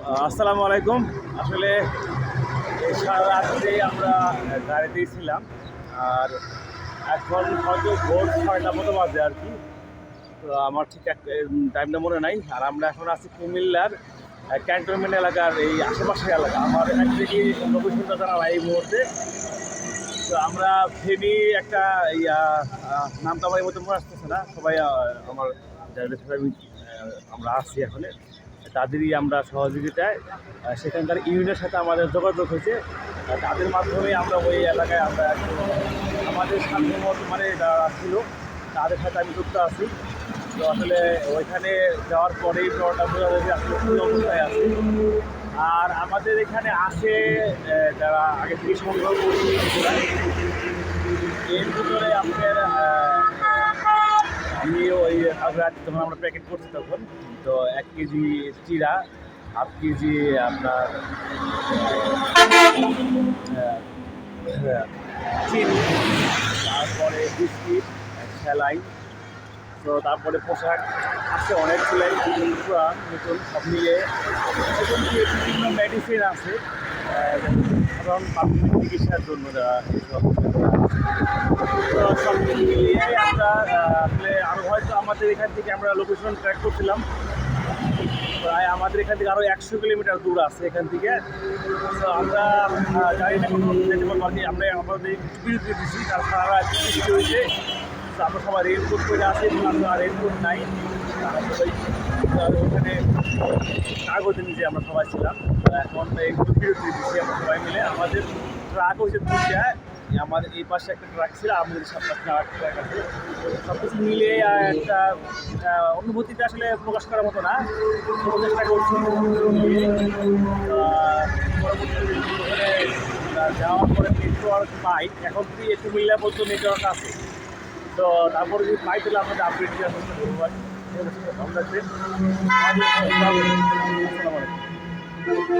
আসসালামু আলাইকুম। আসলে সারা আমরা গাড়িতেই ছিলাম, আর এখন হয়তো ভোর ছয়টা মতো বাজে আর কি। তো আমার ঠিক টাইমটা মনে নাই। আর আমরা এখন আছি কুমিল্লার ক্যান্টনমেন্ট এলাকার এই আশেপাশের এলাকা। আমার থেকে লোকেশনটা জানা নাই এই মুহূর্তে। তো আমরা ফেনি একটা নামটা আমার এই মধ্যে মনে আসতেছে না। সবাই আমার আমরা আসছি এখন। তাদেরই আমরা সহযোগিতায় সেখানকার ইউনিয়নের সাথে আমাদের যোগাযোগ হয়েছে। তাদের মাধ্যমে আমরা ওই এলাকায় আমরা আমাদের সামনে মানে যারা ছিল, তাদের সাথে আমি যুক্ত আছি। তো আসলে ওইখানে যাওয়ার পরেই পুরোটা বোঝা যাবে আসলে কী অবস্থায় আছে। আর আমাদের এখানে আছে যারা আগে থেকে সংগ্রহ করছি ওই আমরা যখন আমরা প্যাকেট করছি তখন, তো এক কেজি চিরা হাফ কেজি আপনার চিনি, তারপরে বিস্কিট স্যালাইন তো তারপরে পোশাক আছে অনেক সেলাই পুরান, নতুন, সব মিলে এবং বিভিন্ন মেডিসিন আছে সাধারণ প্রাথমিক চিকিৎসার জন্য এইসব তো সব মিলিয়ে আমরা আহ, আসলে আরও হয়তো আমাদের এখান থেকে আমরা লোকেশন ট্র্যাক করছিলাম। প্রায় আমাদের এখান থেকে আরও একশো কিলোমিটার দূর আছে এখান থেকে। তো আমরা জানি না আমরা আমাদের বিরতি দিচ্ছি কারণ সারা বৃষ্টি হয়েছে। আমরা সবাই রেনকোট করে আসি আমরা রেনকোট নাই। ওখানে কাগজে নিচে আমরা সবাই ছিলাম। এখন একটু দিচ্ছি আমরা সবাই মিলে। আমাদের ট্রাক হয়েছে দুইটা। আমাদের এই পাশে একটা ট্রাক ছিল, আমাদের সামনে আর ট্রাক আছে সব কিছু মিলিয়ে একটা অনুভূতিটা আসলে প্রকাশ করার মতো না। চেষ্টা করছি যাওয়ার পরে নেটওয়ার্ক পাই, এখন কি একটু মিল্লা পর্যন্ত নেটওয়ার্ক আছে। তো তারপরে যদি পাই, তাহলে আপনাদের আপডেট দেওয়ার চেষ্টা করব। আসসালামু আলাইকুম